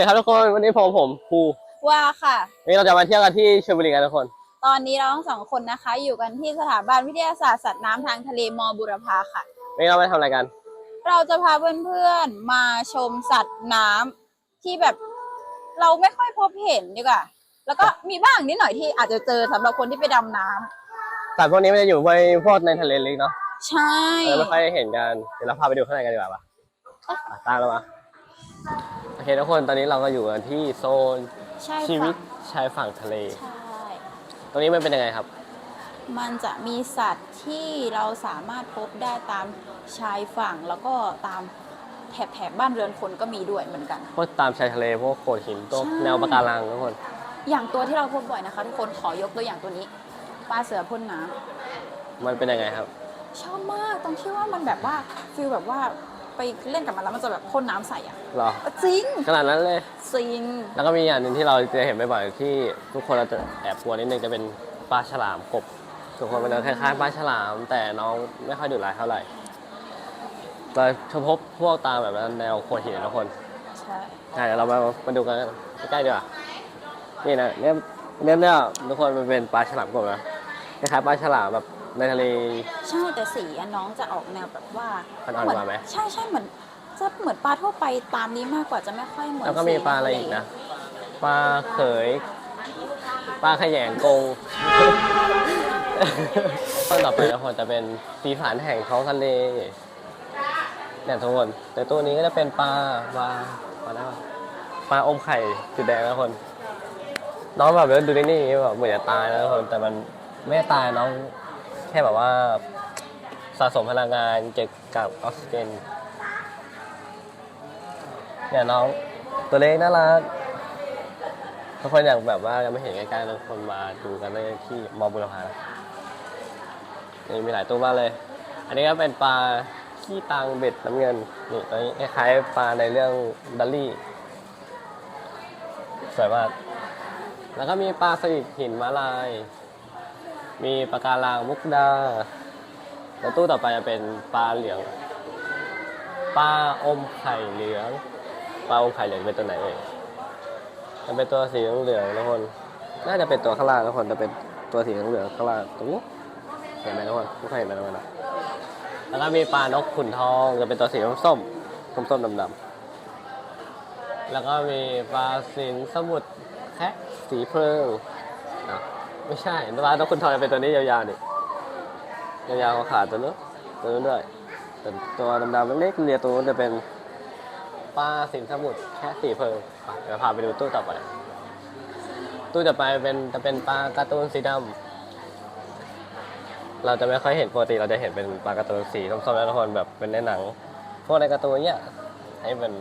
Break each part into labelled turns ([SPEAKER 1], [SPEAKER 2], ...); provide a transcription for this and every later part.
[SPEAKER 1] สวัสดีครับทุกคนวันนี้ผมผมภู
[SPEAKER 2] ว่าค่ะ
[SPEAKER 1] วันนี้เราจะมาเที่ยวกันที่ชลบุรีกันทุกคน
[SPEAKER 2] ตอนนี้เราทั้งสองคนนะคะ อยู่กันที่สถาบันวิทยาศาสตร์สัตว์น้ำทางทะเลมบุรพาค่ะ
[SPEAKER 1] วันนี้เราไปทำอะไรกัน
[SPEAKER 2] เราจะพาเพื่อนๆมาชมสัตว์น้ำที่แบบเราไม่ค่อยพบเห็นดีกว่าแล้วก็มีบ้างนิดหน่อยที่อาจจะเจอสำหรับคนที่ไปดำน้ำ
[SPEAKER 1] สัตว์พวกนี้มันจะอยู่ในพวกในทะเลลึกเนาะ
[SPEAKER 2] ใช่
[SPEAKER 1] เราไม่ค่อยได้เห็นกันเดี๋ยวเราพาไปดูข้างในกันดีกว่าปะอะตามเรามา โอเคทุกคนตอนนี้เราก็อยู่กันที่โซน
[SPEAKER 2] ใช่
[SPEAKER 1] ชีวิต
[SPEAKER 2] ค่ะ
[SPEAKER 1] ชายฝั่งทะเล
[SPEAKER 2] ใช่
[SPEAKER 1] ตรงนี้มันเป็นยังไงครับ
[SPEAKER 2] มันจะมีสัตว์ที่เราสามารถพบได้ตามชายฝั่งแล้วก็ตามแถบแถบบ้านเรือนคนก็มีด้วยเหมือนกัน
[SPEAKER 1] พวกตามชายทะเลพวกโขดหินตัว
[SPEAKER 2] ใช่
[SPEAKER 1] แนวปะการังทุกคน
[SPEAKER 2] อย่างตัวที่เราพบบ่อยนะคะ ทุกคนขอยกตัวอย่างตัวนี้ปลาเสือพ่นน้ำ
[SPEAKER 1] มันเป็นยังไงครับ
[SPEAKER 2] ชอบมากตรงที่ว่ามันแบบว่าฟิลแบบว่า ไปเล่นกับมันแล้วมันจะแบบพ่นน้ำใส่อะ
[SPEAKER 1] หรอ
[SPEAKER 2] จริง
[SPEAKER 1] ขนาดนั้นเลย
[SPEAKER 2] จริง
[SPEAKER 1] แล้วก็มีอย่างหนึ่งที่เราจะเห็นบ่อยๆที่ทุกคนเราจะแอบกลัวนิดนึงจะเป็นปลาฉลามกบทุกคนมันจะคล้ายๆปลาฉลาม แต่น้องไม่ค่อยดุร้ายเท่าไหร่แต่เฉพาะพวกตามแบบแนวโขดหินนะทุกคน
[SPEAKER 2] ใช่
[SPEAKER 1] ใช่เดี๋ยวเรามามาดูกันใกล้ๆดีกว่านี่นะเนี่ยเนี่ยเนี่ยทุกคนมันเป็นปลาฉลามกบนะคล้ายๆปลาฉลามแบบ ในทะเล
[SPEAKER 2] ใช่แต่สีอะน้องจะออกแนวแบบว่า
[SPEAKER 1] มันอ่อนกว่าไหม
[SPEAKER 2] ใช่ใช่เหมือนจะเหมือนปลาทั่วไปตามนี้มากกว่าจะไม่ค่อยเหมือน
[SPEAKER 1] แล้วก็มี
[SPEAKER 2] สี
[SPEAKER 1] ปลาอะไรอีกนะปลาเขยปลาขยงกงต้นต่อไปทุกคนจะเป็นสีสันแห่งท้องทะเลเนี่ยทุกคนแต่ตัวนี้ก็จะเป็นปลาปลาปลาอะไรวะปลาอมไข่สีแดงนะทุกคนน้องแบบดูนี่นี่แบบเหมือนจะตายแล้วทุกคนแต่มันไม่ตายน้อง แค่แบบว่าสะสมพลังงานเกี่ยวกับออกซิเจนเนี่ยน้องตัวเล็กน่ารักทุกคนอยากแบบว่ายังไม่เห็นใกล้ๆทุกคนมาดูกันได้ที่มอบุรพานะนี่มีหลายตัวมากเลย อันนี้ก็เป็นปลาขี้ตังเบ็ดน้ำเงินนี่ตัวนี้คล้ายปลาในเรื่องดัลลี่สวยมากแล้วก็มีปลาสลิดหินมาลาย มีปลาการังมุกดาแล้วตู้ต่อไปจะเป็นปลาเหลืองปลาอมไข่เหลืองปลาอมไข่เหลืองเป็นตัวไหนเอ่ยมันเป็นตัวสีเหลืองๆทุกคน น่าจะเป็นตัวข้างล่างทุกคนจะเป็นตัวสีเหลืองข้างล่างตรงนี้เห็นไหมทุกคนทุกคนเห็นไหมทุกคนนะแล้วก็มีปลานกขุนทองจะเป็นตัวสีส้มๆส้มๆดำๆแล้วก็มีปลาสินสมุทรแคะสีเพลิงอะ ไม่ใช่ปลานกขุนทองจะเป็นตัวนี้ยาวๆนี่ยาวๆขาดตัวนู้นตัวนู้นด้วยแต่ตัวดำๆเล็กๆเรียตัวนู้นจะเป็นปลาสินสมุทรแค่สี่เพลิงเดี๋ยวพาไปดูตู้ต่อไปตู้ต่อไปเป็นจะเป็นปลาการ์ตูนสีดำเราจะไม่ค่อยเห็นปกติเราจะเห็นเป็นปลาการ์ตูนสีส้มๆแล้วทุกคนแบบเป็นในหนัง พวกในการ์ตูนเนี่ยให้เป็น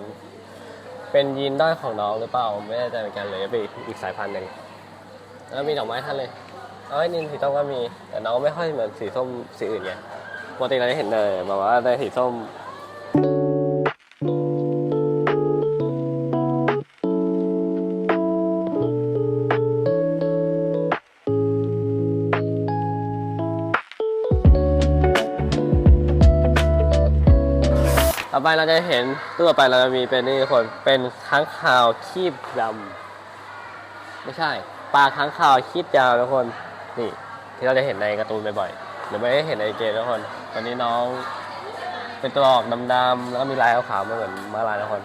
[SPEAKER 1] เป็นยีนด้อยของน้องหรือเปล่าไม่แน่ใจเหมือนกันเลยเป็นอีกสายพันธุ์หนึ่ง แล้วมีดอกไม้ท่านเลยเอาไอ้นินสีส้มก็มี แต่น้องไม่ค่อยเหมือนสีส้มสีอื่นไงปกติเราจะเห็นเลยแบบว่าได้สีส้มต่อไปเราจะเห็นตัวต่อไปเราจะมีเป็นนี่ทุกคนเป็นค้างคาวคีบดำไม่ใช่ ปลาค้างคาวคีบยาวทุกคน นี่ที่เราจะเห็นในการ์ตูนบ่อยๆหรือไม่ได้เห็นในเกมทุกคน ตอนนี้น้องเป็นตัวออกดำๆแล้วมีลายขาวๆมาเหมือนมาลายทุกคน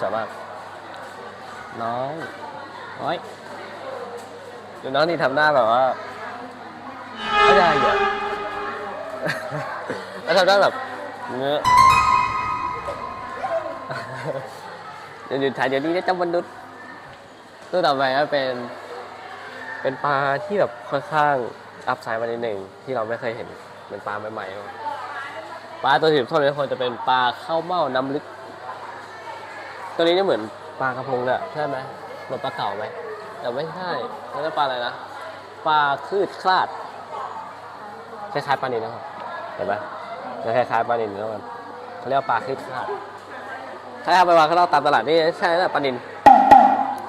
[SPEAKER 1] สวยมากน้องโอ้ยดูน้องนี่ทำหน้าแบบว่าไม่ได้เหรอแล้วทำหน้าแบบเงื้อเดี๋ยวหยุดถ่ายเดี๋ยวนี้นะจ้ามนุษย์ ตัวต่อไปก็เป็น เป็นปลาที่แบบค่อนข้างอัพไซด์มาในหนึ่งที่เราไม่เคยเห็นเป็นปลาใหม่ๆปลาตัวสีส้มนี่คนจะเป็นปลาข้าวเม่าน้ำลึก ตัวนี้เนี่ยเหมือนปลากระพงเลยอะใช่ไหมเหมือนปลาเก่าไหมแต่ไม่ใช่นั่นเป็นปลาอะไรนะปลาคลืดคลาดคล้ายๆปลานิลนะครับเห็นไหมจะคล้ายๆปลานิลแล้วกันเขาเรียกว่าปลาคลืดคลาดถ้าเอาไปวางข้างนอกตามตลาดนี่ใช่แล้วปลานิน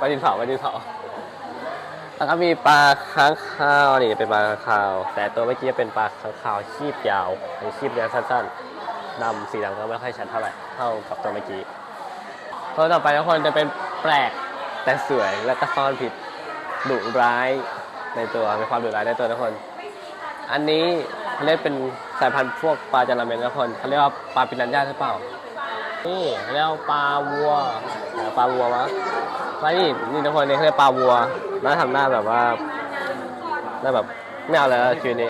[SPEAKER 1] ลานินเผาปลานินเผาแล้วก็มีปลาค้างคาวนี่เป็นปลาค้างคาว แต่ตัวเมื่อกี้เป็นปลาค้างคาวชีพยาวอันนี้ชีพยาวสั้นๆดำสีดำก็ไม่ค่อยชัดเท่าไหร่เท่ากับตัวเมื่อกี้ตัวต่อไปทุกคนจะเป็นแปลกแต่สวยและก็ซ่อนผิดดุร้ายในตัวมีความดุร้ายในตัวทุกคน อันนี้เขาเรียกเป็นสายพันธุ์พวกปลาจาระเมนทุกคนเขาเรียกว่าปลาปิรันย่าใช่เปล่านี่เรียกว่าปลาวัวปลาวัววะ ปลานี่นี่ทุกคนนี่เขาเรียกปลาวัวแล้วทำหน้าแบบว่าหน้าแบบไม่เอาอะไรแล้วชีวิตนี้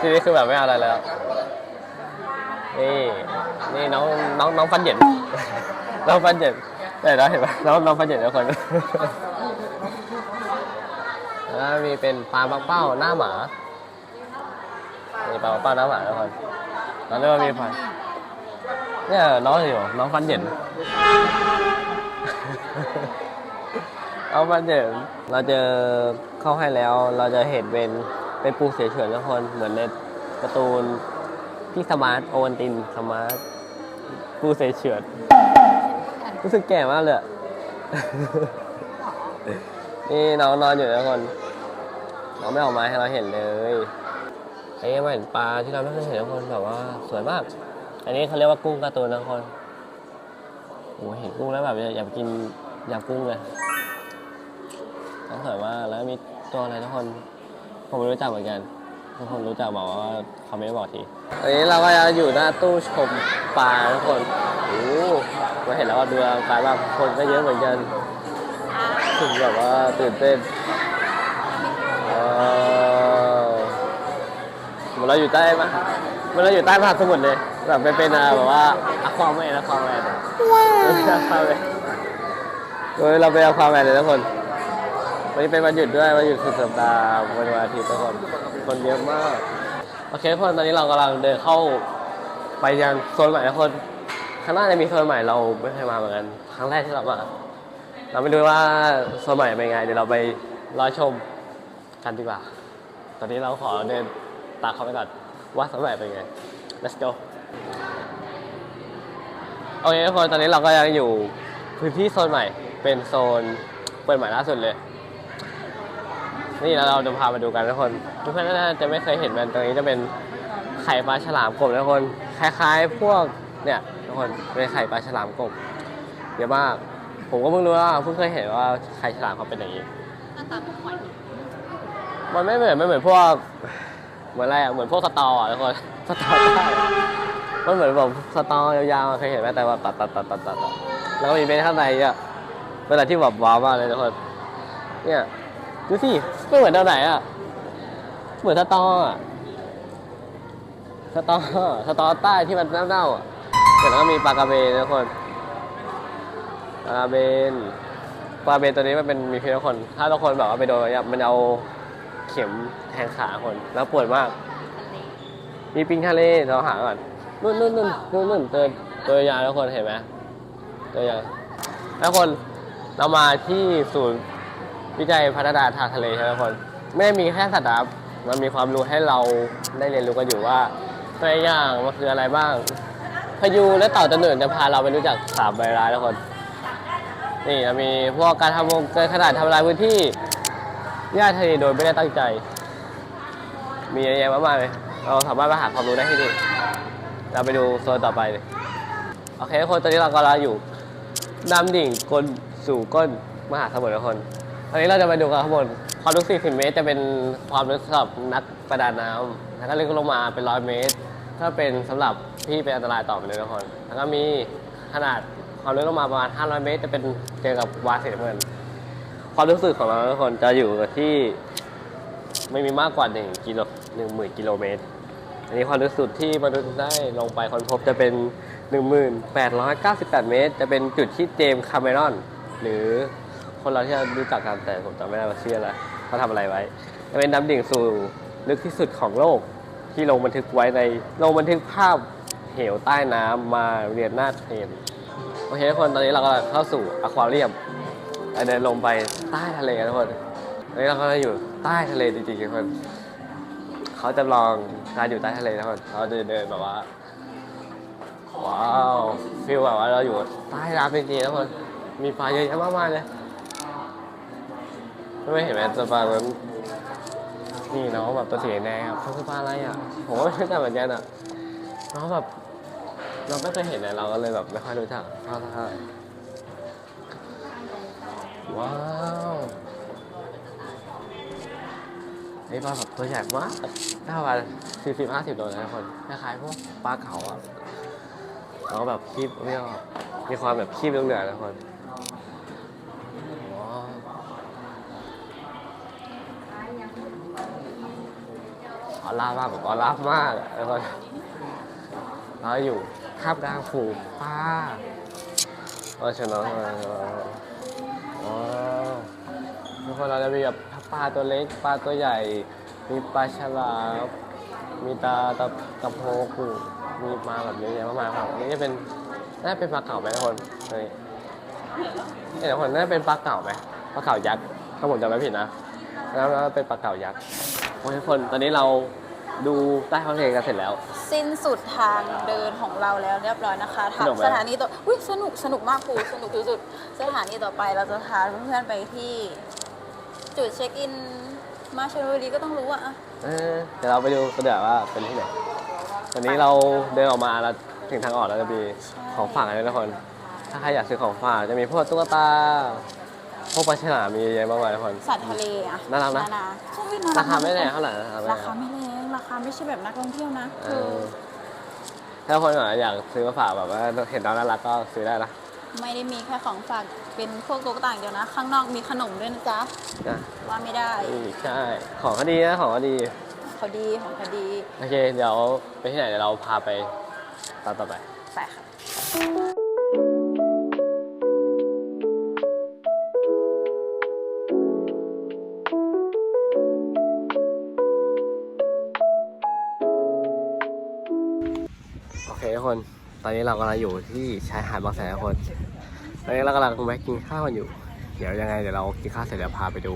[SPEAKER 1] ชีวิตนี้คือแบบไม่เอาอะไรแล้ว นี่นี่น้องน้องน้องฟันเหย็น น้องฟันเหย็นแต่เราเห็นไหมน้องน้องฟันเหย็นทุกคนแล้วมีเป็นปลาปักเป้าหน้าหมานี่ปลาปักเป้าหน้าหมาทุกคนแล้วเรียกว่ามีพันเนี่ยน้องอยู่น้องฟันเหย็น เอาฟันเหย็นเราเจอเข้าให้แล้วเราจะเห็นเป็นเป็นปูเสฉวนทุกคนเหมือนในการ์ตูนพี่สมาร์ทโอวันตินสมาร์ทกูเสยเฉือดรู้สึกแก่มากเลยอะนี่น้องนอนอยู่นะทุกคนน้องไม่ออกมาให้เราเห็นเลยไอ้นี่มาเห็นปลาที่เราไม่เคยเห็นทุกคนแบบว่าสวยมาก อันนี้เขาเรียกว่ากุ้งการ์ตูนนะทุกคน โอ้เห็นกุ้งแล้วแบบอยากกินอยากกุ้งเลยน้องสวยมาแล้วมีตัวอะไรทุกคนผมไม่รู้จักเหมือนกัน ทุกคนรู้จักบอกว่าเขาไม่ได้บอกทีอันนี้เราก็จะอยู่หน้าตู้ชมปลาทุกคนโอ้โหมาเห็นแล้วก็ดูอลังการมากคนก็เยอะเหมือนกันถึงแบบว่าตื่นเต้นเหมือนเราอยู่ใต้ปะเหมือนเราอยู่ใต้มหาสมุทรเลยแบบเป็นเป็นะแบบว่า ความแมนอความแมนว้าวโดยเราเป็นอความแมนเลยทุกคน วันนี้เป็นวันหยุดด้วยวันหยุดสุดสัปดาห์วันวันอาทิตย์ทุกคน คนเยอะมาก โอเคทุกคนตอนนี้เรากำลังเดินเข้าไปยังโซนใหม่ทุกคน ข้างหน้าจะมีโซนใหม่เราไม่เคยมาเหมือนกัน ครั้งแรกที่เรามา เราไม่รู้ว่าโซนใหม่เป็นไง เดี๋ยวเราไปรอชมกันดีกว่า ตอนนี้เราขอเดินตามเขาไปก่อนว่าโซนใหม่เป็นไง let's go โอเคทุกคนตอนนี้เราก็ยังอยู่พื้นที่โซนใหม่ เป็นโซนเปิดใหม่ล่าสุดเลย นี่แล้วเราจะพามาดูกันทุกคนทุกคนน่าจะไม่เคยเห็นมันตรงนี้จะเป็นไข่ปลาฉลามกบนะทุกคนคล้ายๆ พวกเนี่ยทุกคนเป็นไข่ปลาฉลามกบเยอะมากผมก็เพิ่งรู้ว่าเพิ่งเคยเห็นว่าไข่ฉลามเขาเป็นอย่างนี้
[SPEAKER 2] หน้าตาเหมือนหอย
[SPEAKER 1] มันไม่เหมือนไม่เหมือนพวกเหมือนอะไรอะเหมือนพวกสตออะทุกคนสตอใต้ มันเหมือนแบบสตอยาวๆเคยเห็นไหมแต่ว่าตัดตัดตัดตัดตัดแล้วก็มีเป็นข้างในอะเป็นอะไรที่แบบว้าวมากเลยทุกคนเนี่ยดูสิไม่เหมือนตอนไหนอะเหมือนสตออะสตอสตอใต้ที่มันเน่าๆอะเดี๋ยวแล้วก็มีปลากระเบนทุกคนปลากระเบนปลากระเบนตัวนี้มันเป็นมีพิษทุกคน ถ้าทุกคนแบบว่าไปโดนมันเอาเข็มแทงขาคน แล้วปวดมาก มีปิงทะเลเราหาก่อน นู่นนู่นนู่นนู่นนู่นตัวตัวยาวแล้วคนเห็นไหมตัวยาวแล้วคนเรามาที่ศูนย์วิจัยพัฒนาทางทะเลใช่ไหมคนไม่ได้มีแค่สัตว์มันมีความรู้ให้เราได้เรียนรู้กันอยู่ว่าตัวอย่างมันคืออะไรบ้างพายุและเต่าตะหนืนจะพาเราไปรู้จักสามใบร้ายแล้วคนนี่เรามีพวกการทำวงเกินขนาดทำลายพื้นที่ย่าทะเลโดยไม่ได้ตั้งใจ มีเยอะแยะมากมายเลยเราสามารถมาหาความรู้ได้ที่นี่ เราไปดูโซนต่อไปเลยโอเคทุกคนตอนนี้เรากำลังอยู่ดำดิ่งก้นสู่ก้นมหาสมุทรทุกคนตอนนี้เราจะไปดูกันข้างบนความลึก 40 เมตร จะเป็นความลึกสำหรับนักประดาน้ำแล้วก็ลึกลงมาเป็น 100 เมตร ถ้าเป็นสำหรับที่เป็นอันตรายต่อไปเลยทุกคนแล้วก็มีขนาดความลึกลงมาประมาณ 500 เมตร จะเป็นเจอกับวาสีน้ำเงินความรู้สึกของเราทุกคนจะอยู่ที่ไม่มีมากกว่า1กิโลหนึ่งหมื่นกิโลเมตร อันนี้ความลึกสุดที่มนุษย์ได้ลงไปค้นพบจะเป็น 1898 เมตร จะเป็นจุดที่เจมส์คาเมรอน หรือคนเราที่เรารู้จักกันแต่ผมจำไม่ได้ว่าชื่ออะไรเขาทำอะไรไว้ จะเป็นดำดิ่งสู่ลึกที่สุดของโลกที่ลงบันทึกไว้ในลงบันทึกภาพเหวใต้น้ำมาเรียนหน้าเทรนโอเคทุกคนตอนนี้เราก็เข้าสู่อควาเรียมเดินลงไปใต้ทะเลกันทุกคนตอนนี้เราก็อยู่ใต้ทะเลจริงๆทุกคน เขาจำลองการอยู่ใต้ทะเลทุกคนเราจะเดินแบบว่า ว้าวฟีลแบบว่าเราอยู่ใต้น้ำจริงๆทุกคนมีปลาเยอะแยะมากมายเลยไม่เห็นไหมตัวปลามันนี่น้องแบบตัวสีแดงครับเขาคือปลาอะไรอะผมก็ไม่รู้จักเหมือนกันอะน้องแบบเราไม่เคยเห็นเลยเราก็เลยแบบไม่ค่อยรู้จักเท่าไหร่ว้าว ไอ้ปลาแบบตัวใหญ่มากถ้าประมาณสี่สิบห้าสิบโลนะทุกคนคล้ายๆพวกปลาเขาอะแล้วแบบคีบเรียกมีความแบบคีบเหลืองๆนะทุกคนออร่ามากแบบออร่ามากอะทุกคนเราอยู่ท่ามกลางฝูงปลาเพราะฉะนั้นว้าวทุกคนเราจะมีแบบ ปลาตัวเล็ก ปลาตัวใหญ่ มีปลาฉลามมีตาตะตะโพกูมีปลาแบบเยอะแยะมากมายครับอันนี้จะเป็นน่าจะเป็นปลาเก่าไหมทุกคนเฮ้ยเอ้ยทุกคนน่าจะเป็นปลาเก่าไหมปลาเก่ายักษ์ถ้าผมจำไม่ผิดนะแล้วแล้วเป็นปลาเก่ายักษ์โอ้ยทุกคนตอนนี้เราดูใต้ท้องทะเลกันเสร็จแล้ว
[SPEAKER 2] สิ้นสุดทางเดินของเราแล้วเรียบร้อยนะคะทาง
[SPEAKER 1] สนุกไหม
[SPEAKER 2] สถานีต่ออุ้ยสนุกสนุกมากครูสนุกสุดๆสถานีต่อไปเราจะพาเพื่อนๆไปที่ จุดเช็คอินมาชลบุรีก็ต้องรู้อะอะ
[SPEAKER 1] เออเดี๋ยวเราไปดูกันเดี๋ยวาว่าเป็นที่ไหนตอนนี้เราเดินออกมาแล้วถึงทางออกแล้วจะมีของฝากกันด้วยทุกคน ถ้าใครอยากซื้อของฝากจะมีพวกตุ๊กตา พวกปลาฉลามมีเยอะมากมายทุกคน
[SPEAKER 2] สัตว์ทะเลอะ
[SPEAKER 1] น่ารักนะ
[SPEAKER 2] ใช่น่า
[SPEAKER 1] ราคาไม่แรง
[SPEAKER 2] ก
[SPEAKER 1] เท่าไหร่นะครับ
[SPEAKER 2] ราคาไม่แรงราคาไม่ใช่แบบนักท่องเที่ยวนะ
[SPEAKER 1] เอ
[SPEAKER 2] คือ
[SPEAKER 1] อถ้าคนอยากซื้อมาฝากแบบว่าเห็นน้องน่ารักก็ซื้อได้นะ
[SPEAKER 2] ไม่ได้มีแค่ของฝากเป็นพวกตุ๊กตาอย่างเดียวนะ ข้างนอกมีขนมด้วยนะจ๊ะ
[SPEAKER 1] นะ
[SPEAKER 2] ว่าไม่ได้
[SPEAKER 1] นี่ใช่ ของก็ดีนะของก็ดี
[SPEAKER 2] เขาดีของเขาดี
[SPEAKER 1] โอเค เดี๋ยวไปที่ไหนเดี๋ยวเราพาไปตอนต่อไป
[SPEAKER 2] ไปค่ะ
[SPEAKER 1] โอเคทุกคน ตอนนี้เรากำลังอยู่ที่ชายหาดบางแสนทุกคน ตอนนี้เรากำลังแวะกินข้าวกันอยู่ เดี๋ยวยังไงเดี๋ยวเรากินข้าวเสร็จเดี๋ยวพาไปดู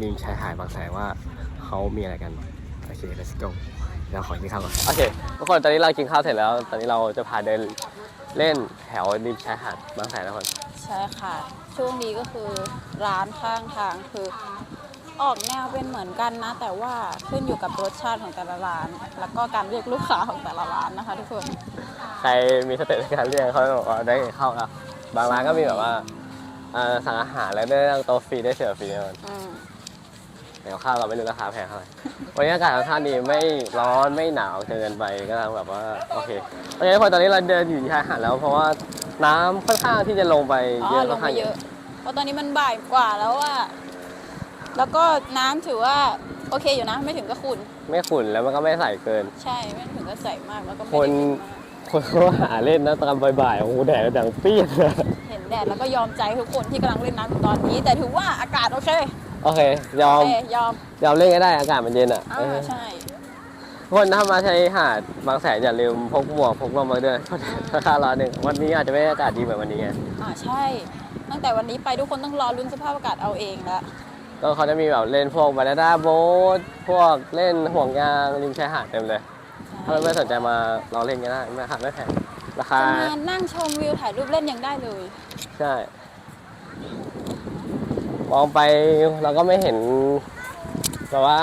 [SPEAKER 1] ริมชายหาดบางแสนว่าเขามีอะไรกัน โอเค let's go เดี๋ยวขอกินข้าวก่อน โอเคทุกคนตอนนี้เรากินข้าวเสร็จแล้ว ตอนนี้เราจะพาเดินเล่นแถวริมชายหาดบางแสนทุกคน
[SPEAKER 2] ใช่ค่ะ ช่วงนี้ก็คือร้านข้างทางคือออกแนวเป็นเหมือนกันนะ แต่ว่าขึ้นอยู่กับรสชาติของแต่ละร้าน แล้วก็การเรียกลูกค้าของแต่ละร้านนะคะทุกคน
[SPEAKER 1] ใครมีสเตจในการเรียกเขาบอกว่าได้เข้าแล้ว บางร้านก็มีแบบว่าเอ่อสั่งอาหารแล้วได้นั่งโต๊ะฟรีได้เสิร์ฟฟรีทุกคน
[SPEAKER 2] อืม
[SPEAKER 1] เดี๋ยวข้าวเราไม่รู้ราคาแพงเท่าไหร่วันนี้อากาศค่อนข้างดีไม่ร้อนไม่หนาวเกินไปก็ทำแบบว่าโอเคโอเคทุกคนตอนนี้เราเดินอยู่ที่ชายหาดแล้ว เพราะว่าน้ำค่อนข้างที่จะลงไป
[SPEAKER 2] อ๋
[SPEAKER 1] เย
[SPEAKER 2] อ
[SPEAKER 1] อะ
[SPEAKER 2] ล
[SPEAKER 1] ค่องน
[SPEAKER 2] ไป
[SPEAKER 1] ข้าง
[SPEAKER 2] เยอะ เพราะตอนนี้มันบ่ายกว่าแล้วอะแล้วก็น้ำถือว่าโอเคอยู่นะ ไม่ถึงกับขุ่น
[SPEAKER 1] ไม่ขุ่นแล้วมันก็ไม่ใส่เกิน
[SPEAKER 2] ใช่ ไม่ถึงกับใสมากแล้วก็ไม่
[SPEAKER 1] คน
[SPEAKER 2] ได้ขุ่นมาก
[SPEAKER 1] คนเขาหาเล่นนะตอนบ่ายๆโอ้โหแดดดังเปรี้ยงเลย
[SPEAKER 2] เห็นแดดแล้วก็ยอมใจทุกคนที่กำลังเล่นน้ำอยู่ตอนนี้ แต่ถือว่าอากาศโอเค
[SPEAKER 1] โอเคยอ
[SPEAKER 2] โอ
[SPEAKER 1] ม
[SPEAKER 2] เคยอม
[SPEAKER 1] ยอมเล่นก็ได้อากาศมันเย็นอะ
[SPEAKER 2] อ่า
[SPEAKER 1] เออ
[SPEAKER 2] ใช่
[SPEAKER 1] ทุกคนถ้ามาใช้หาดบางแสนอย่าลืมพกหมวกพกร่มมาด้วยราคาร้อนหนึ่งวันนี้อาจจะไม่ได้อากาศดีเหมือนวันนี้ไง
[SPEAKER 2] อ่าใช่ ตั้งแต่วันนี้ไปทุกคนต้องรอลุ้นสภาพอากาศเอาเองละ
[SPEAKER 1] ก็เขาจะมีแบบเล่นพวกบานาน่าโบ๊ทพวกเล่นห่วงยางริมชายหาดเต็มเลย ถ้าเพื่อนๆสนใจมาลองเล่นกันได้ไม่หักไม่แพงราคา
[SPEAKER 2] จะมานั่งชมวิวถ่ายรูปเล่นยังได้เลย
[SPEAKER 1] ใช่ มองไปเราก็ไม่เห็นแต่ว่า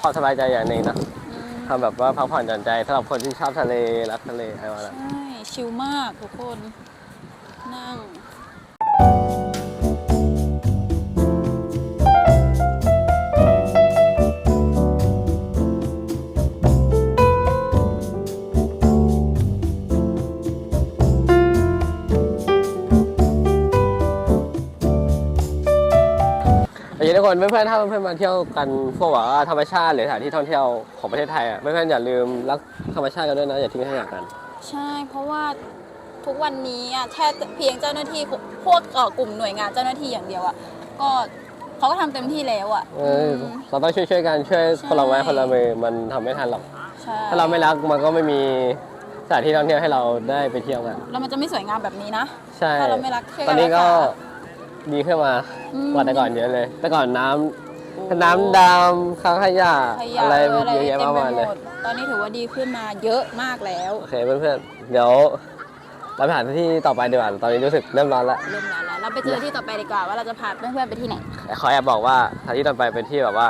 [SPEAKER 1] ความสบายใจอย่างหนึ่งนะ
[SPEAKER 2] อืม
[SPEAKER 1] ทำแบบว่าพักผ่อนหย่อนใจสำหรับคนที่ชอบทะเลรักทะเลอะไรประมาณนั้น
[SPEAKER 2] ใช่ ชิลมากทุกคน นั่ง
[SPEAKER 1] โอเคทุกคนเพื่อนๆถ้าเพื่อนๆมาเที่ยวกันพวกแบบว่าธรรมชาติหรือสถานที่ท่องเที่ยวของประเทศไทยอะเพื่อนๆอย่าลืมรักธรรมชาติกันด้วยนะอย่าทิ้งขยะกัน
[SPEAKER 2] ใช่ เพราะว่าทุกวันนี้อะแค่เพียงเจ้าหน้าที่พวกเอ่อกลุ่มหน่วยงานเจ้าหน้าที่อย่างเดียวอะก็เขาก็ทำเต็มที่แล้วอะ
[SPEAKER 1] เออ
[SPEAKER 2] อืม
[SPEAKER 1] เราต้องช่วยๆกันช่วย
[SPEAKER 2] ใช่
[SPEAKER 1] คนละไม้คนละมือมันทำไม่ทันหรอก
[SPEAKER 2] ใช่
[SPEAKER 1] ถ้าเราไม่รักมันก็ไม่มีสถานที่ท่องเที่ยวให้เราได้ไปเที่ยวกัน
[SPEAKER 2] แล้วมันจะไม่สวยงามแบบนี้นะ
[SPEAKER 1] ใช่
[SPEAKER 2] ถ้าเราไม่รักช่วยกัน
[SPEAKER 1] ตอนนี้ก็
[SPEAKER 2] รัษ
[SPEAKER 1] ดีขึ้นมา
[SPEAKER 2] อืม
[SPEAKER 1] กว่าแต่ก่อนเยอะเลย แต่ก่อนน้ำ
[SPEAKER 2] โอ้
[SPEAKER 1] น้ำดำค้างขยะ
[SPEAKER 2] ขยะ
[SPEAKER 1] อะไร
[SPEAKER 2] เอออะไร
[SPEAKER 1] เยอะแยะ
[SPEAKER 2] เต็ม
[SPEAKER 1] มาก
[SPEAKER 2] ไป
[SPEAKER 1] มาย
[SPEAKER 2] ห
[SPEAKER 1] เลย
[SPEAKER 2] มดตอนนี้ถือว่าดีขึ้นมาเยอะมากแล้ว
[SPEAKER 1] โอเคเพื่อนๆ เดี๋ยวเราไปหาที่ต่อไปดีกว่า ตอนนี้รู้สึกเริ่มร้อนแล้ว
[SPEAKER 2] เริ่มแล้วแล้วเราไปเจอที่ต่อไปดีกว่าว่าเราจะพาเพื่อนๆไปที่ไหน
[SPEAKER 1] ขอแอบบอกว่าสถานที่ต่อไปเป็นที่แบบว่า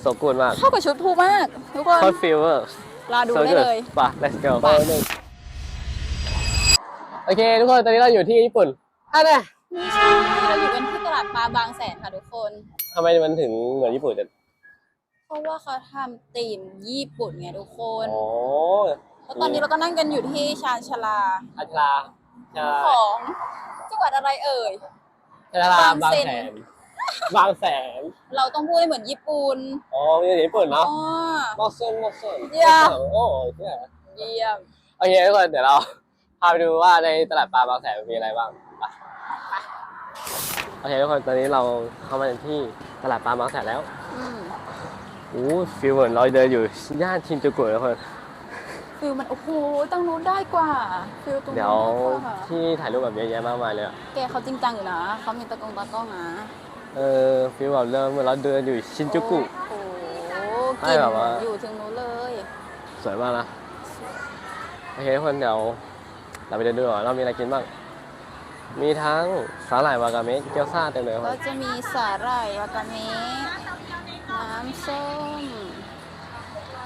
[SPEAKER 1] โซกูดมาก
[SPEAKER 2] เข้ากับชุดพูมาก ทุกคน
[SPEAKER 1] โคตรฟิลเวอร์
[SPEAKER 2] รอดูได้เลย
[SPEAKER 1] ป่ะ let's go
[SPEAKER 2] ไป
[SPEAKER 1] โอเค ทุกคน ตอนนี้เราอยู่ที่ญี่ปุ่นอะเนี่ย
[SPEAKER 2] ไม่ใช่เราอยู่กันที่ตลาดปลาบางแสนค่ะทุกคน
[SPEAKER 1] ทำไมมันถึงเหมือนญี่ปุ่นจัง
[SPEAKER 2] เพราะว่าเขาทำธีมญี่ปุ่นไงทุกคน
[SPEAKER 1] อ๋อ
[SPEAKER 2] แล้วตอนนี้เราก็นั่งกันอยู่ที่ชานชาลา
[SPEAKER 1] อัชราใช่
[SPEAKER 2] ของจังหวัดอะไรเอ่ย
[SPEAKER 1] อัชรา
[SPEAKER 2] บาง
[SPEAKER 1] บาง
[SPEAKER 2] เซน
[SPEAKER 1] แสน บางแสน
[SPEAKER 2] เราต้องพูดให้เหมือนญี่ปุ่น
[SPEAKER 1] อ๋อมีญี่ปุ่น
[SPEAKER 2] อ๋
[SPEAKER 1] เนาะ
[SPEAKER 2] อ
[SPEAKER 1] มอสเซนมอสเซน
[SPEAKER 2] เยี่ยม
[SPEAKER 1] โอ้ยเนี่ย
[SPEAKER 2] เยี่ยม
[SPEAKER 1] โอเคทุกคนเดี๋ยวเราพาไปดูว่าในตลาดปลาบางแสนมีอะไรบ้างไป โอเคทุกคนตอนนี้เราเข้ามาที่ตลาดปลาบางแสนแล้ว
[SPEAKER 2] อืม
[SPEAKER 1] โอ้ฟิลเหมือนเราเดินอยู่ย่านชินจูกุเลยทุกคน
[SPEAKER 2] ฟิลมันโอ้โหตั้งนู้นได้กว่าฟิลตรงนู้น
[SPEAKER 1] เดี๋ยว
[SPEAKER 2] ได้กว่า
[SPEAKER 1] ที่ถ่ายรูปแบบเยอะแยะมากมายเลยอะ
[SPEAKER 2] แกเขาจริงจังอยู่นะเขามีตะกงตะกล้องนะ
[SPEAKER 1] เออฟิลแบบเริ่มเหมือนเราเดินอยู่ชินจูกุ
[SPEAKER 2] โอ้โห
[SPEAKER 1] ให้
[SPEAKER 2] กิน
[SPEAKER 1] แบบว่า
[SPEAKER 2] อยู่ถึงนู้นเลย
[SPEAKER 1] สวยมากนะโอเคทุกคนเดี๋ยวเราไปเดินดูก่อนเรามีอะไรกินบ้าง มีทั้งสาหร่ายวากาเมะเกี๊ยวซ่าเต็มเลยทุกค
[SPEAKER 2] ก็
[SPEAKER 1] น
[SPEAKER 2] จะมีสาหร่ายวากาเมะน้ำส้ม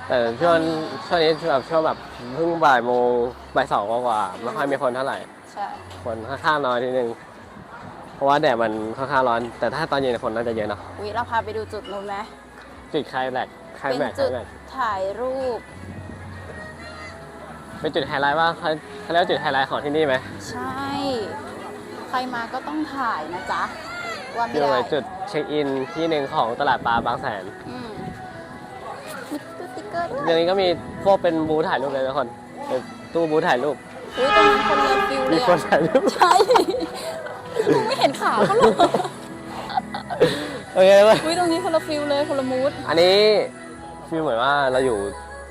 [SPEAKER 1] แต่ช่วงช่วงนี้แบบช่วงแบบเพิ่งบ่ายโมงบ่ายสองกว่าๆไม่ค่อยมีคนเท่าไหร่
[SPEAKER 2] ใช่
[SPEAKER 1] คนค่อนข้างน้อยทีนึง เพราะว่าแดดมันค่อนข้างร้อน แต่ถ้าตอนเย็นคนน่าจะเยอะเนาะ
[SPEAKER 2] วิเราพาไปดูจุดนู้นไหม
[SPEAKER 1] จุดไคลแม็กซ์ไคล
[SPEAKER 2] เป็น
[SPEAKER 1] แม็กซ์ไคล
[SPEAKER 2] จุด
[SPEAKER 1] แม็กซ์
[SPEAKER 2] ถ่ายรูป
[SPEAKER 1] เป็นจุดไฮไลท์ว่าเขาเขาเรียกว่าจุดไฮไลท์ของที่นี่ไหม
[SPEAKER 2] ใช่ ใครมาก็ต้องถ่ายนะจ๊ะ ว่าไม่
[SPEAKER 1] ที่
[SPEAKER 2] ได้
[SPEAKER 1] เป็นจุดเช็คอินที่หนึ่งของตลาดปลาบางแสน
[SPEAKER 2] อืมมีตู้ติ๊กเกอร์ด้ว
[SPEAKER 1] เดี๋ยวยนี้ก็มีพวกเป็นบูธถ่ายรูปเลยทุกคนเป็นตู้บูธถ่ายรูป
[SPEAKER 2] อุ้ยตรงนั้นคนเรือฟิวเล
[SPEAKER 1] มี
[SPEAKER 2] ย
[SPEAKER 1] คน
[SPEAKER 2] อะ
[SPEAKER 1] ถ่ายรูป
[SPEAKER 2] ใช่มึงไม่เห็นขาเขาหรอ
[SPEAKER 1] โอเคเว้ย
[SPEAKER 2] อุ้ยตรงนี้คนละฟิวเลยคนละมูด
[SPEAKER 1] อันนี้ฟีลเหมือนว่าเราอยู่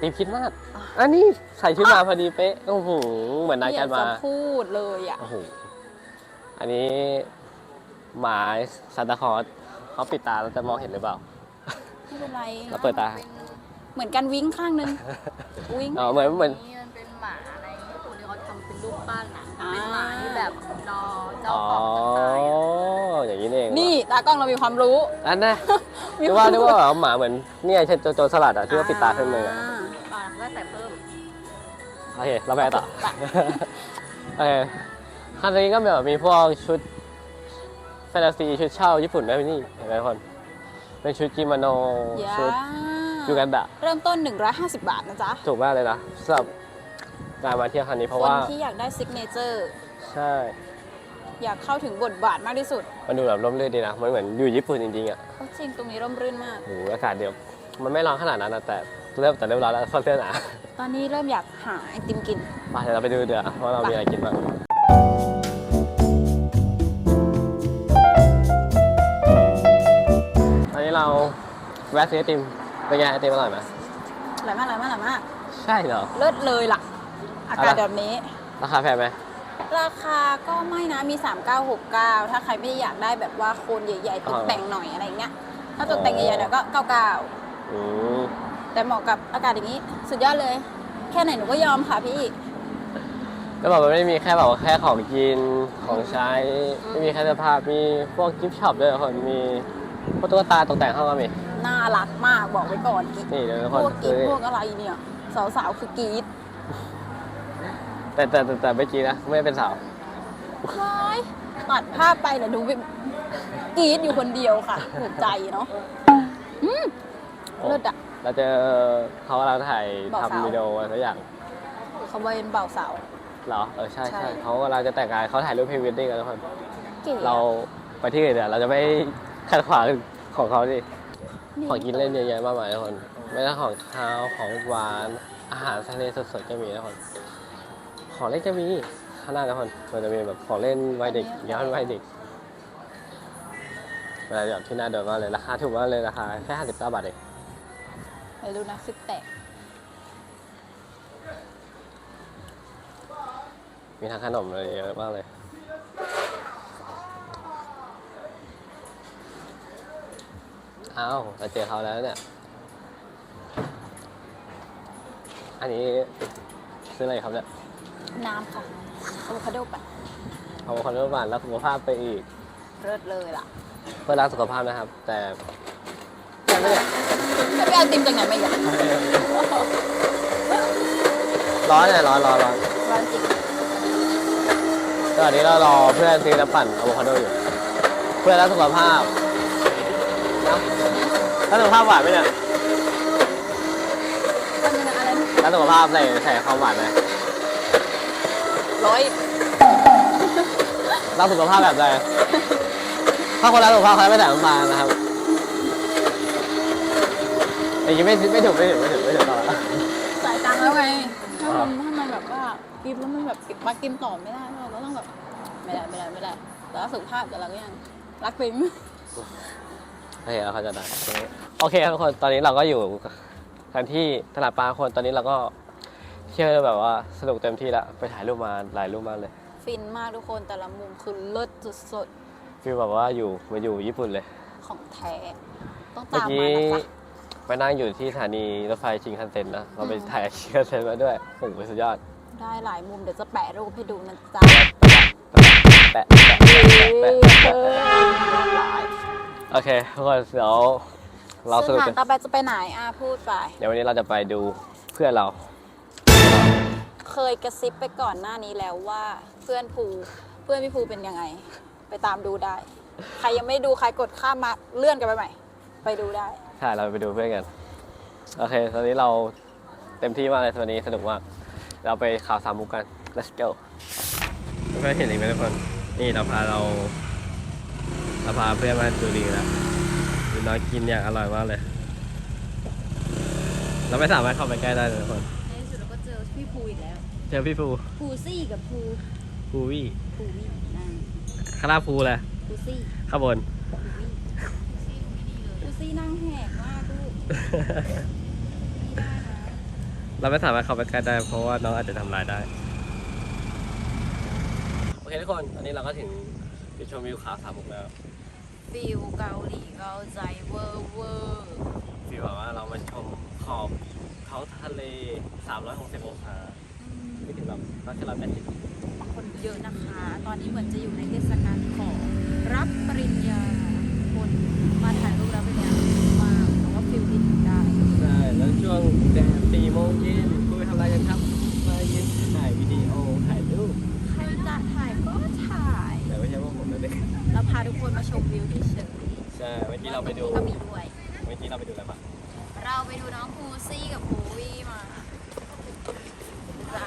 [SPEAKER 1] ตีมคริดมาก อันนี้ใส่ชุดมาพอดีเป๊ะ โอ้โห เหมือนนัด
[SPEAKER 2] ไม่อ
[SPEAKER 1] กั
[SPEAKER 2] ยานก
[SPEAKER 1] มา
[SPEAKER 2] จะพูดเลยอะ
[SPEAKER 1] โอ้โห อันนี้หมาซานตาคลอสเขาปิดตาเราจะมองเห็นหรือเปล่า
[SPEAKER 2] ไม่เป็นไร
[SPEAKER 1] เราเปิดตา
[SPEAKER 2] เหมือนกันวิ่งข้างนึงวิ่ง
[SPEAKER 1] อ๋อเหมือนเหมือน
[SPEAKER 3] นี่มันเป็นหมาในญี่ปุ่นที่เขาทำเป็นรูปปั้นอะ
[SPEAKER 2] อ่า
[SPEAKER 3] เป็นหมาที่แบบรอเจ้า
[SPEAKER 1] อ๋อ
[SPEAKER 3] ของจะตายอะ
[SPEAKER 1] อย่างนี้นี่เอง
[SPEAKER 2] นี่ตากล้องเรามีความรู้
[SPEAKER 1] อันน่ะ
[SPEAKER 2] มี
[SPEAKER 1] นึกว่านึกว่าแบบหมาเหมือนเนี่ยเช่นโจรสลัดอะที่ว่าปิดตาขึ้นเลยอะ
[SPEAKER 2] อ่า
[SPEAKER 3] อ่าก็ใส่เพิ่ม
[SPEAKER 1] โอเคเราไปต่อโอเค คันนี้ก็แบบมีพวกชุดแฟนตาซีชุดเช่าญี่ปุ่นด้วยนี่เห็นไหมทุกคนเป็นชุดกิโมโน
[SPEAKER 2] อย่า
[SPEAKER 1] ชุดยูกันดะ
[SPEAKER 2] เริ่มต้น 150 บาทนะจ๊ะ
[SPEAKER 1] ถูกมากเลยนะสำหรับการมาเที่ยวครั้งนี้เพราะ
[SPEAKER 2] คน
[SPEAKER 1] ว่า
[SPEAKER 2] ที่อยากได้ซิกเนเจอร์
[SPEAKER 1] ใช่
[SPEAKER 2] อยากเข้าถึงบทบาทมากที่สุด
[SPEAKER 1] มันดูแบบร่มรื่นดีนะมันเหมือนอยู่ญี่ปุ่นจริงๆอะ
[SPEAKER 2] ก็จริงตรงนี้ร่มรื่นมาก
[SPEAKER 1] โอ้โหอากาศเดียวมันไม่ร้อนขนาดนั้นนะแต่เริ่มแต่เริ่มร้อนแล้วเสื้อหนา
[SPEAKER 2] ตอนนี้เริ่มอยากหาไอติมกิน
[SPEAKER 1] ไปเดี๋ยวเราไปดูเดี๋ยวาว่าเรามีอะไรกินบ้าง แวะซื้อไอติมเป็นไงไอติมอร่อยไหม
[SPEAKER 2] อร่อยมากอร่อยมากอร่อยมาก
[SPEAKER 1] ใช่เหรอ
[SPEAKER 2] เลิศเลยล่ะ อากาศ
[SPEAKER 1] อะไร
[SPEAKER 2] แบบนี้
[SPEAKER 1] ราคาแพงไหม
[SPEAKER 2] ราคาก็ไม่นะมี 3969 ถ้าใครไม่ได้อยากได้แบบว่าโคนใหญ่ๆตกแต่งหน่อยอะไรเงี้ยถ้าตกแต่งใหญ่ๆหน่อยก็ 99
[SPEAKER 1] อืม
[SPEAKER 2] แต่เหมาะกับอากาศอย่างนี้ สุดยอดเลย แค่ไหนหนูก็ยอมค่ะพี่
[SPEAKER 1] ก็บอกว่าไม่ได้มีแค่แบบว่าแค่ของกินของใช้
[SPEAKER 2] อืม
[SPEAKER 1] ไม่มีแค่เสื้อผ้ามีพวกกิฟต์ช็อปด้วยทุกคนมีพวกตุ๊กตาตกแต่งห้องก็มี
[SPEAKER 2] น่ารักมากบอกไว้ก่อนกิ๊ก
[SPEAKER 1] นี่เดี๋ยวทุก
[SPEAKER 2] พ
[SPEAKER 1] คน
[SPEAKER 2] วกกิ๊
[SPEAKER 1] ซื้
[SPEAKER 2] ก
[SPEAKER 1] อ
[SPEAKER 2] พวกอะไรเนี่ยสาวๆคือกรี๊ด
[SPEAKER 1] แต่แต่แต่แต่ไม่อกี้นะไม่ได้เป็นสาว
[SPEAKER 2] ว้ายตัดภาพไปเนี่ยดูแบบกรี๊ดอยู่คนเดียวค่ะถูกใจเนาะอืมเลิศอะ
[SPEAKER 1] เราเจอเขากำลังถ่าย
[SPEAKER 2] บอกสาว
[SPEAKER 1] ทำวิดีโออะไรสักอย่าง
[SPEAKER 2] เขาเป็นเบาสาว
[SPEAKER 1] เหรอเออใช่
[SPEAKER 2] ใช่
[SPEAKER 1] ใช่เขากำลังจะแต่งงานเขาถ่ายรูปพรีเวดดิ้งกันทุกคน
[SPEAKER 2] เก๋อะ
[SPEAKER 1] เราไปที่อื่นเดี๋ยวเราจะไม่ขัดขวางของเขาดิ
[SPEAKER 2] นี่
[SPEAKER 1] ของกินเล่นเยอะแยะมากมายทุกคนไม่ว่าของคาวของหวานอาหารทะเลสดๆก็มีทุกคนของเล่นก็มีข้างหน้าทุกคนมันจะมีแบบของเล่นวัยเด็กย้อนวัยเด็กอะไรแบบที่น่าเดินมากเลยราคาถูกมากเลยราคาแค่59บาทเอง
[SPEAKER 2] ไม่รู้นะซึกแตก
[SPEAKER 1] มีทั้งขนมเลยเยอะมากเลย อ้าวเราเจอเขาแล้วเนี่ย อันนี้ซื้ออะไรครับเนี่ย
[SPEAKER 2] น้ำค่ะอะโวคาโดปั่น
[SPEAKER 1] เอาคอนเทนต์บานแล้วสุขภาพไปอีก
[SPEAKER 2] เลิศเลยล่ะ
[SPEAKER 1] เพื่อรักสุขภาพนะครับ แต่ใช่ไหมเนี่ย
[SPEAKER 2] จะไปเอาติมจากไหนมาอีกอะ
[SPEAKER 1] ร้อนเนี่ยร้อนร้อนร้อน
[SPEAKER 2] ร้อนจริง
[SPEAKER 1] ตอนนี้เรารอเพื่อนซื้อน้ำปั่นอะโวคาโดอยู่ เพื่อนรักสุขภาพนะ รักสุขภาพหวานไหมเนี่ย
[SPEAKER 2] มันเป็นอะไร
[SPEAKER 1] รักสุขภาพใส่ใส่ความหวานไหม
[SPEAKER 2] ร้อย
[SPEAKER 1] รักสุขภาพแบบไรถ้าคนรักสุขภาพเขาไม่ใส่น้ำตาลนะครับอย่างนี้ไม่ไม่ถูกไม่ถูกไม่ถูกไม่ถูกต้องละ
[SPEAKER 2] จ่ายตังค์แล้วไงถ้ามันถ้ามันแบบว่ากินแล้วมันแบบมากินต่อไม่ได้เราก็ต้องแบบไม่ได้ไม่ได้ไม่ได้แต่ว่าสุขภาพแต่เราก็ยังรักเป็น
[SPEAKER 1] โอเคเราเข้าใจได้โอเคครับทุกคน ตอนนี้เราก็อยู่กันที่ตลาดปลาคน ตอนนี้เราก็เที่ยวแบบว่าสนุกเต็มที่แล้วไปถ่ายรูปมาหลายรูปมากเลย
[SPEAKER 2] ฟินมากทุกคนแต่ละมุมคือเลิศสุด
[SPEAKER 1] ฟีลแบบว่าอยู่มาอยู่ญี่ปุ่นเลย
[SPEAKER 2] ๆของแท้ ต้อง
[SPEAKER 1] เมื่อ
[SPEAKER 2] ตาม
[SPEAKER 1] กี้
[SPEAKER 2] มานะจ๊ะ
[SPEAKER 1] ไปนั่งอยู่ที่สถานีรถไฟชิงคันเซ็นนะ เราไปถ่ายชิงคันเซ็นมาด้วยโอ้โหสุดยอด
[SPEAKER 2] ได้หลายมุมเดี๋ยวจะแปะรูปให้ดูนะจ๊ะ
[SPEAKER 1] แปะแปะแปะแปะ
[SPEAKER 2] เอ
[SPEAKER 1] แปะ
[SPEAKER 2] อ
[SPEAKER 1] โอเคทุกคนเดี๋ยวเราส
[SPEAKER 2] ซึ่ง
[SPEAKER 1] รุป
[SPEAKER 2] หา
[SPEAKER 1] กั
[SPEAKER 2] ง
[SPEAKER 1] น
[SPEAKER 2] ต่อไปจะไปไหนอะพูดไป
[SPEAKER 1] เดี๋ยววันนี้เราจะไปดูเพื่อนเรา
[SPEAKER 2] เคยกระซิบไปก่อนหน้านี้แล้วว่าเพื่อนภูเพื่อนพี่ภูเป็นยังไง ไปตามดูได้ ใครยังไม่ดูใครกดข้ามมาเลื่อนกันไปใหม่ ไปดูได้
[SPEAKER 1] ใช่เราไปดูเพื่อนกัน โอเค ตอนนี้เราเต็มที่มากเลยวันนี้สนุกมาก เราไปข่าวสามมุกกัน let's go เพื่อนเห็นอีกไหมทุกคน นี่เราพาเรา เราพาเพื่อนมาดูดีแล้วดูน้อยกินอย่างอร่อยมากเลย เราไม่สามารถเข้าไปใกล้ได้เลยทุกคน
[SPEAKER 3] ในที่สุดเราก็เจอพี่ภูอีกแล้ว
[SPEAKER 1] เจอพี่ภู
[SPEAKER 3] ภูซี่กับภู
[SPEAKER 1] ภูวี่
[SPEAKER 3] ภูวี่นั่ง
[SPEAKER 1] ข้างล่างภูเลย
[SPEAKER 3] ภูซี่
[SPEAKER 1] ข้างบน
[SPEAKER 3] ภูวี่ภูซี่นั่งแหกมากลูกไม่ได้นะ
[SPEAKER 1] เราไม่สามารถเข้าไปใกล้ได้ เพราะว่าน้องอาจจะทำลายได้ โอเคทุกคนตอนนี้เราก็ถึง จุดชมวิวขาวสามมุกแล้ว
[SPEAKER 3] ฟิลเกาหลีเกาใจเวอร์เวอร์
[SPEAKER 1] ฟีลแบบว่าเรามาชมขอบเขาทะเล 360องศาไม่ถึงแบบรัชดาแปดสิบ
[SPEAKER 3] คนเยอะนะคะ ตอนนี้เหมือนจะอยู่ในเทศกาลของรับปริญญาคนมาถ่ายรูปรับปริญญามากแต่ว่าฟิลดีได้
[SPEAKER 1] ใช่ แล้วช่วงแดดสี่โมงเย็นคุณไปทำอะไรกันครับ มายืนถ่ายวิดีโอ ถ่ายรูป
[SPEAKER 3] ใครจะถ่ายก็ถ่าย
[SPEAKER 1] แต่ไม่ใช่ว่าผมนะเด็ก
[SPEAKER 3] เราพาทุก คนมาชมวิวที่เฉย
[SPEAKER 1] ใช่เมื่อกี้เราไปดู
[SPEAKER 3] ก็มีด้วย
[SPEAKER 1] เมื่อกี้เราไปดูอะไรมา
[SPEAKER 3] เราไปดูน้องภูซี่กับภูวี่มาจะ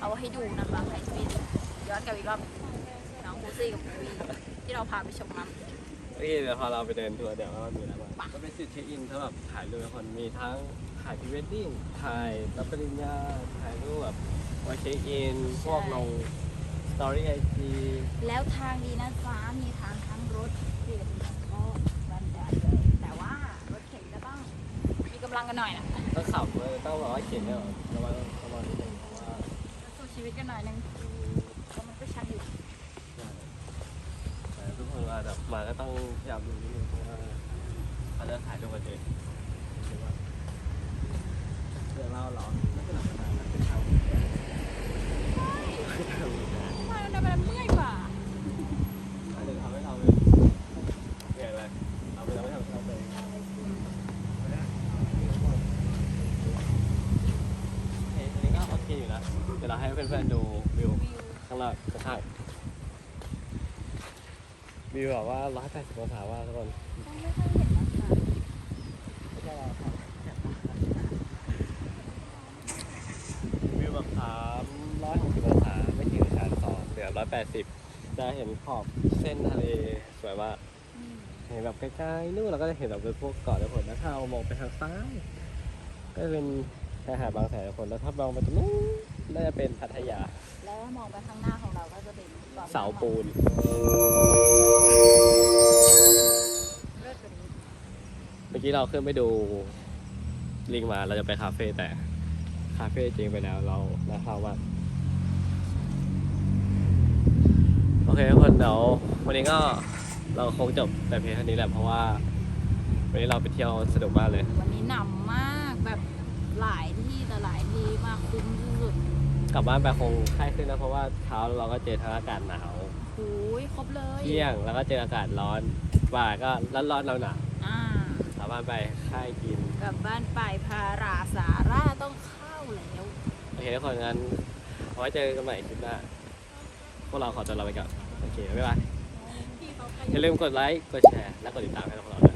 [SPEAKER 3] เอาให้ดูนะคะให้ชีวิตย้อนกลับอีกรอบน้องภูซี่กับภูวี่ที่เราพาไปชมมา
[SPEAKER 1] เมื่อกี้เดี๋ยวพอเราไปเดินทัวร์เดี๋ยวว่ามีอะไรบ้างก็เป็นจุดเช็คอินสำหรับถ่ายรูปทุกคนมีทั้งถ่ายพรีเวดดิ้งถ่ายรับปริญญาถ่ายรูปแบบไว้เช็คอินพวกลงส ตอรี่ไอจี
[SPEAKER 3] แล้วทางดีนะจ๊ะมีทางทั้งรถเข็นแล้วก็บันไดเลยแต่ว่ารถเข็นจะต้องมีกำลังกันหน่อยนะ
[SPEAKER 1] ต้องขับเออต้องแบบว่าเขียนเนี่ยระวังระวังนิดนึงเพราะว่า
[SPEAKER 3] สู้ชีวิตกันหน่อยนึงเพราะมันก็ชันอยู่
[SPEAKER 1] แต่ทุกคนว่าแบบมาก็ต้องพยายามดูนิดนึงเพราะว่าเขาจะถ่ายรูปกันเองถือว่าเรื่องเล่าหรอไม่เป็นไรไม่เป็นไรเป็นเขา
[SPEAKER 3] มาแล้วมันเมื่อยกว่า
[SPEAKER 1] อันหนึ่งทำให้เราเลยเนี่ยอะไรเอาไม่เราไม่ทำเราเลยเฮ้ยอันนี้ก็โอเคอยู่นะเดี๋ยวเราให้เพื่อนๆดูวิวข้างล่างข้างๆวิวแบบว่าร้อยแปดสิบองศาว่าทุกคน
[SPEAKER 3] ไม่ค่อยเห็นนะคะ
[SPEAKER 1] ไม่ใช่เราครับวิวแบบสามร้อยหกสิบองศาไม่ถึงชั้นสองเหลือร้อยแปดสิบ จะเห็นขอบเส้นทะเลสวยมากเห็นแบบใกล้ๆนู่นเราก็จะเห็นแบบเป็นพวกเกาะทุกคนแล้วถ้าเรามองไปทางซ้ายก็จะเป็นชายหาดบางแสนทุกคนแล้วถ้ามองไปตรงนู้นน่าจะเป็นพัทยา
[SPEAKER 3] แล้วมองไปข้างหน้าของเราก็จะเป็นกะ
[SPEAKER 1] เสาปูน
[SPEAKER 3] เลิศกว่านี้
[SPEAKER 1] เมื่อกี้เราขึ้นไปดูลิงมาเราจะไปคาเฟ่แต่คาเฟ่จริงไปแล้วเราน่าเข้ามา เคทุกคนเดี๋ยววันนี้ก็เราคงจบแต่เพียงเท่านี้แหละเพราะว่า วันนี้เราไปเที่ยวสนุกมากเลย
[SPEAKER 3] วันนี้หนำมากแบบหลายที่แต่หลายที่มากคุ้มที่สุด
[SPEAKER 1] กลับบ้านไปคงไข้ขึ้นนะเพราะว่าเช้าเราก็เจอทั้งอากาศหนาว
[SPEAKER 3] โอ้ยครบเลย
[SPEAKER 1] เที่ยงแล้วก็เจออากาศร้อนบ่ายก็ร้อนร้อนๆหนาวหนาว
[SPEAKER 3] อ่าก
[SPEAKER 1] ลับบ้านไปไข้กิน
[SPEAKER 3] กลับบ้านไปพาราสาร่าต้องเข้าแล้ว
[SPEAKER 1] โอเคทุกคนงั้นเอาไว้เจอกันใหม่คลิปหน้าพวกเราขอตัวลาไปก่อน โอเค บ๊ายบาย อย่าลืมกดไลค์ กดแชร์ และกดติดตามให้พวกเราด้วย
[SPEAKER 2] คอมเมนต์ให้ด้วยนะคะ